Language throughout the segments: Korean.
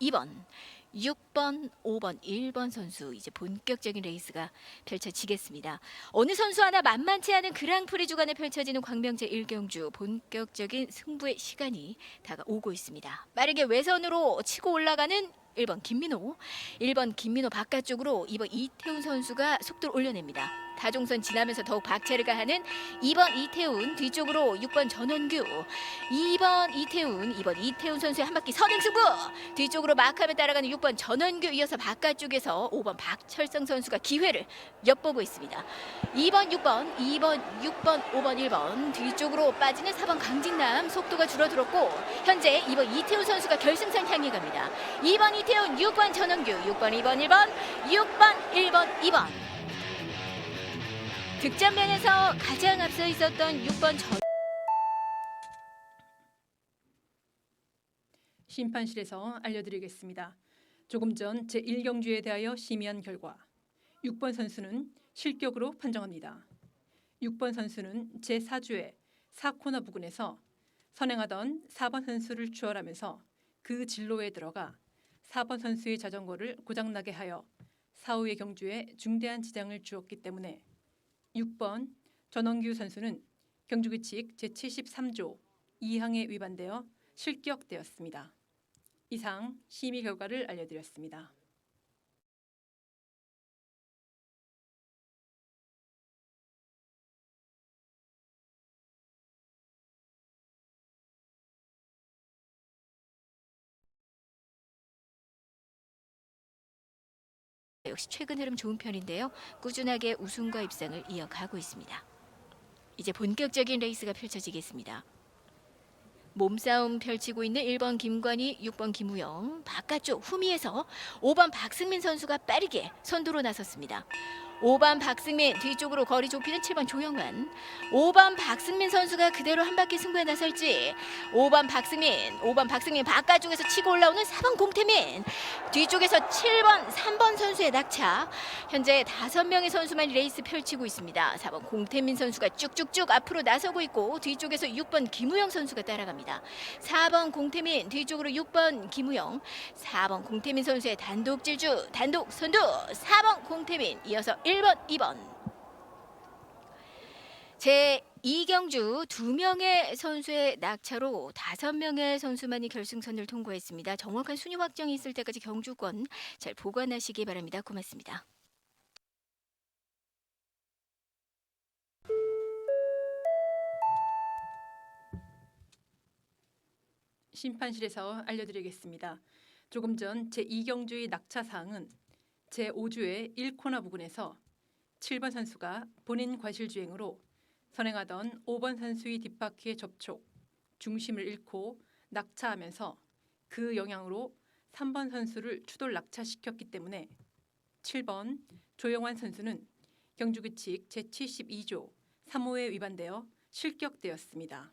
2번, 6번, 5번, 1번 선수 이제 본격적인 레이스가 펼쳐지겠습니다. 어느 선수 하나 만만치 않은 그랑프리 주간에 펼쳐지는 광명제 1경주 본격적인 승부의 시간이 다가오고 있습니다. 빠르게 외선으로 치고 올라가는 1번 김민호, 1번 김민호 바깥쪽으로 2번 이태훈 선수가 속도를 올려냅니다. 다종선 지나면서 더욱 박차를 가하는 2번 이태훈 뒤쪽으로 6번 전원규 2번 이태훈 2번 이태훈 선수의 한 바퀴 선행 승부! 뒤쪽으로 막하며 따라가는 6번 전원규 이어서 바깥쪽에서 5번 박철성 선수가 기회를 엿보고 있습니다. 2번 6번 2번 6번 5번 1번 뒤쪽으로 빠지는 4번 강진남 속도가 줄어들었고 현재 2번 이태훈 선수가 결승선 향해 갑니다. 2번 이태훈 6번 전원규 6번 2번 1번 6번 1번 2번 득점면에서 가장 앞서 있었던 6번 전 심판실에서 알려드리겠습니다. 조금 전 제1경주에 대하여 심의한 결과 6번 선수는 실격으로 판정합니다. 6번 선수는 제4주의 4코너 부근에서 선행하던 4번 선수를 추월하면서 그 진로에 들어가 4번 선수의 자전거를 고장나게 하여 사후의 경주에 중대한 지장을 주었기 때문에 6번 전원규 선수는 경주규칙 제73조 2항에 위반되어 실격되었습니다. 이상 심의 결과를 알려드렸습니다. 역시 최근 흐름 좋은 편인데요. 꾸준하게 우승과 입상을 이어가고 있습니다. 이제 본격적인 레이스가 펼쳐지겠습니다. 몸싸움 펼치고 있는 1번 김관희, 6번 김우영, 바깥쪽 후미에서 5번 박승민 선수가 빠르게 선두로 나섰습니다. 5번 박승민 뒤쪽으로 거리 좁히는 7번 조영환 5번 박승민 선수가 그대로 한 바퀴 승부에 나설지 5번 박승민 5번 박승민 바깥쪽에서 치고 올라오는 4번 공태민. 뒤쪽에서 7번 3번 선수의 낙차. 현재 5명의 선수만 레이스 펼치고 있습니다. 4번 공태민 선수가 쭉쭉쭉 앞으로 나서고 있고 뒤쪽에서 6번 김우영 선수가 따라갑니다. 4번 공태민 뒤쪽으로 6번 김우영. 4번 공태민 선수의 단독 질주 단독 선두. 4번 공태민 이어서 1번 2번 제 2경주 두 명의 선수의 낙차로 다섯 명의 선수만이 결승선을 통과했습니다. 정확한 순위 확정이 있을 때까지 경주권 잘 보관하시기 바랍니다. 고맙습니다. 심판실에서 알려드리겠습니다. 조금 전 제2경주의 낙차 사항은 제5주의 1코너 부근에서 7번 선수가 본인 과실 주행으로 선행하던 5번 선수의 뒷바퀴에 접촉, 중심을 잃고 낙차하면서 그 영향으로 3번 선수를 추돌 낙차시켰기 때문에 7번 조영환 선수는 경주규칙 제72조 3호에 위반되어 실격되었습니다.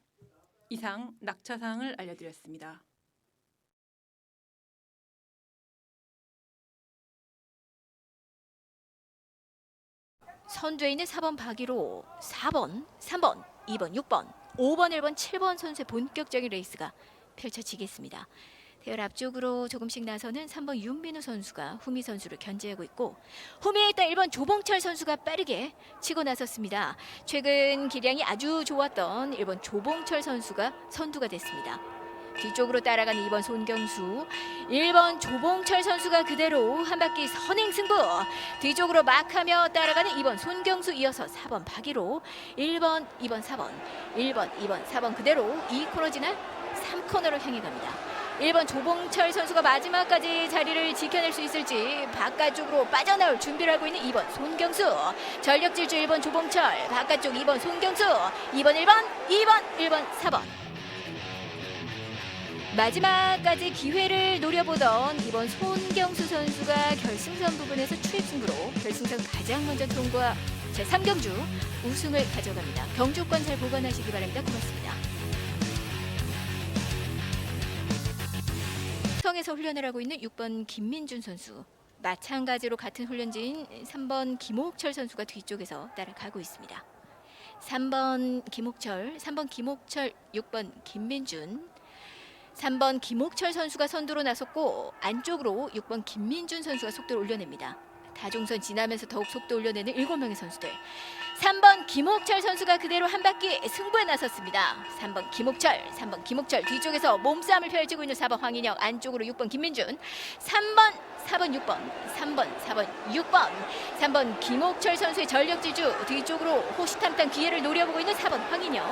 이상 낙차 사항을 알려드렸습니다. 선두에 있는 4번 박이로 4번, 3번, 2번, 6번, 5번, 1번, 7번 선수의 본격적인 레이스가 펼쳐지겠습니다. 대열 앞쪽으로 조금씩 나서는 3번 윤민우 선수가 후미 선수를 견제하고 있고 후미에 있던 1번 조봉철 선수가 빠르게 치고 나섰습니다. 최근 기량이 아주 좋았던 1번 조봉철 선수가 선두가 됐습니다. 뒤쪽으로 따라가는 2번 손경수, 1번 조봉철 선수가 그대로 한 바퀴 선행 승부. 뒤쪽으로 막하며 따라가는 2번 손경수 이어서 4번 박이로 1번, 2번, 4번, 1번, 2번, 4번 그대로 2코너 지나 3코너로 향해 갑니다. 1번 조봉철 선수가 마지막까지 자리를 지켜낼 수 있을지 바깥쪽으로 빠져나올 준비를 하고 있는 2번 손경수. 전력 질주 1번 조봉철. 바깥쪽 2번 손경수. 2번 1번 2번 1번 4번 마지막까지 기회를 노려보던 이번 손경수 선수가 결승선 부분에서 추입 승부로 결승선 가장 먼저 통과 제 3경주 우승을 가져갑니다. 경주권 잘 보관하시기 바랍니다. 고맙습니다. 성에서 훈련을 하고 있는 6번 김민준 선수 마찬가지로 같은 훈련지인 3번 김옥철 선수가 뒤쪽에서 따라가고 있습니다. 3번 김옥철, 3번 김옥철, 6번 김민준 3번 김옥철 선수가 선두로 나섰고 안쪽으로 6번 김민준 선수가 속도를 올려냅니다. 다종선 지나면서 더욱 속도 올려내는 7명의 선수들. 3번 김옥철 선수가 그대로 한 바퀴 승부에 나섰습니다. 3번 김옥철, 3번 김옥철 뒤쪽에서 몸싸움을 펼치고 있는 4번 황인혁 안쪽으로 6번 김민준, 3번 4번 6번, 3번 4번 6번, 3번 김옥철 선수의 전력 질주 뒤쪽으로 호시탐탐 기회를 노려보고 있는 4번 황인혁,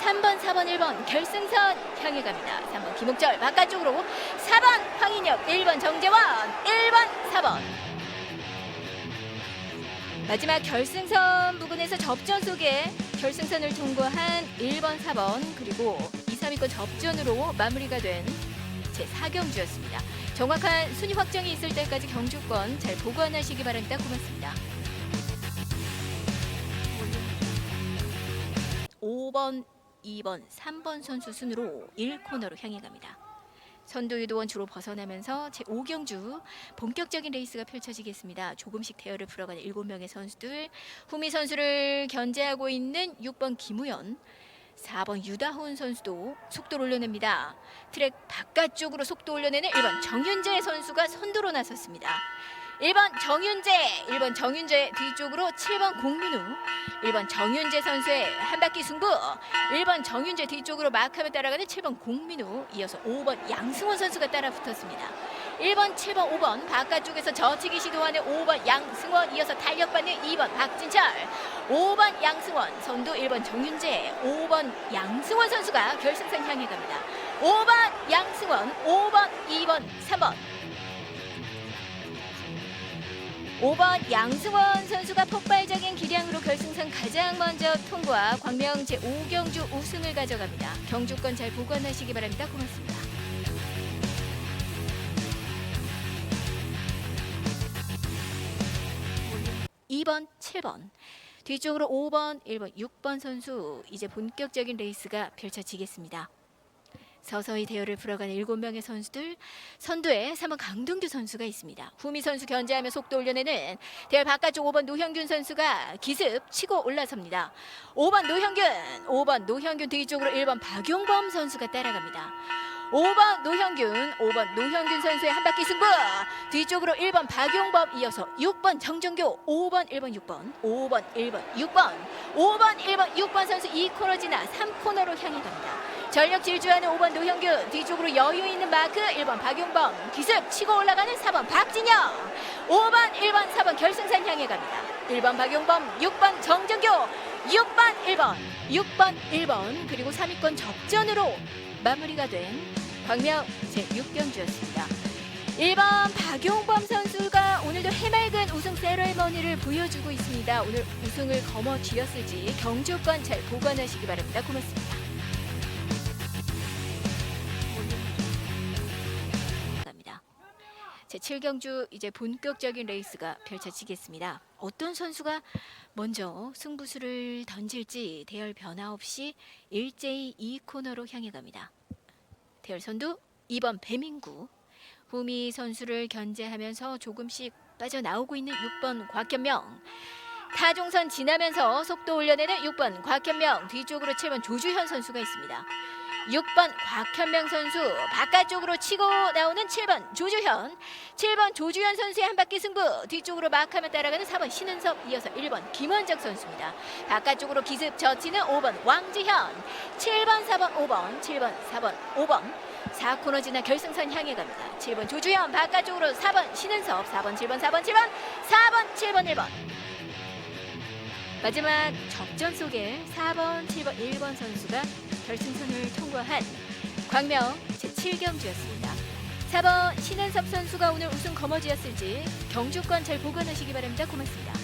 3번 4번 1번 결승선 향해 갑니다. 3번 김옥철 바깥쪽으로 4번 황인혁, 1번 정재원, 1번 4번 마지막 결승선 부근에서 접전 속에 결승선을 통과한 1번, 4번 그리고 2, 3위권 접전으로 마무리가 된 제 4경주였습니다. 정확한 순위 확정이 있을 때까지 경주권 잘 보관하시기 바랍니다. 고맙습니다. 5번, 2번, 3번 선수 순으로 1코너로 향해 갑니다. 선두 유도원 주로 벗어나면서 제 5경주 본격적인 레이스가 펼쳐지겠습니다. 조금씩 대열을 풀어가는 7명의 선수들. 후미 선수를 견제하고 있는 6번 김우현, 4번 유다훈 선수도 속도를 올려냅니다. 트랙 바깥쪽으로 속도 올려내는 1번 정윤재 선수가 선두로 나섰습니다. 1번 정윤재, 1번 정윤재 뒤쪽으로 7번 공민우, 1번 정윤재 선수의 한 바퀴 승부, 1번 정윤재 뒤쪽으로 마크하며 따라가는 7번 공민우, 이어서 5번 양승원 선수가 따라 붙었습니다. 1번, 7번, 5번 바깥쪽에서 저치기 시도하는 5번 양승원, 이어서 달력받는 2번 박진철, 5번 양승원, 선두 1번 정윤재, 5번 양승원 선수가 결승선 향해 갑니다. 5번 양승원, 5번, 2번, 3번. 5번 양승원 선수가 폭발적인 기량으로 결승선 가장 먼저 통과 광명 제5경주 우승을 가져갑니다. 경주권 잘 보관하시기 바랍니다. 고맙습니다. 2번, 7번. 뒤쪽으로 5번, 1번, 6번 선수 이제 본격적인 레이스가 펼쳐지겠습니다. 서서히 대열을 풀어가는 7명의 선수들 선두에 3번 강동규 선수가 있습니다. 후미 선수 견제하며 속도 올려내는 대열 바깥쪽 5번 노형균 선수가 기습 치고 올라섭니다. 5번 노형균, 5번 노형균 뒤쪽으로 1번 박용범 선수가 따라갑니다. 5번 노형균, 5번 노형균 선수의 한 바퀴 승부. 뒤쪽으로 1번 박용범 이어서 6번 정정교, 5번 1번 6번, 5번 1번 6번, 5번 1번 6번 선수 2코너 지나 3코너로 향해 갑니다. 전력 질주하는 5번 노형균, 뒤쪽으로 여유 있는 마크 1번 박용범, 기습 치고 올라가는 4번 박진영, 5번 1번 4번 결승선 향해 갑니다. 1번 박용범, 6번 정정교, 6번 1번, 6번 1번 그리고 3위권 접전으로 마무리가 된 광명 제6경주였습니다. 1번 박용범 선수가 오늘도 해맑은 우승 세레머니를 보여주고 있습니다. 오늘 우승을 거머쥐었을지 경주권 잘 보관하시기 바랍니다. 고맙습니다. 갑니다. 제 7경주 이제 본격적인 레이스가 펼쳐지겠습니다. 어떤 선수가 먼저 승부수를 던질지 대열 변화 없이 일제히 2코너로 향해 갑니다. 대열 선두 2번 배민구. 후미 선수를 견제하면서 조금씩 빠져나오고 있는 6번 곽현명. 타종선 지나면서 속도 올려내는 6번 곽현명. 뒤쪽으로 7번 조주현 선수가 있습니다. 6번 곽현명 선수 바깥쪽으로 치고 나오는 7번 조주현. 7번 조주현 선수의 한 바퀴 승부. 뒤쪽으로 마크하며 따라가는 4번 신은섭. 이어서 1번 김원적 선수입니다. 바깥쪽으로 기습 젖히는 5번 왕지현. 7번 4번 5번 7번 4번 5번 4코너 지나 결승선 향해 갑니다 7번 조주현 바깥쪽으로 4번 신은섭 4번 7번 4번 7번 4번 7번 1번 마지막 접전 속에 4번, 7번, 1번 선수가 결승선을 통과한 광명 제7경주였습니다. 4번 신은섭 선수가 오늘 우승 거머쥐었을지 경주권 잘 보관하시기 바랍니다. 고맙습니다.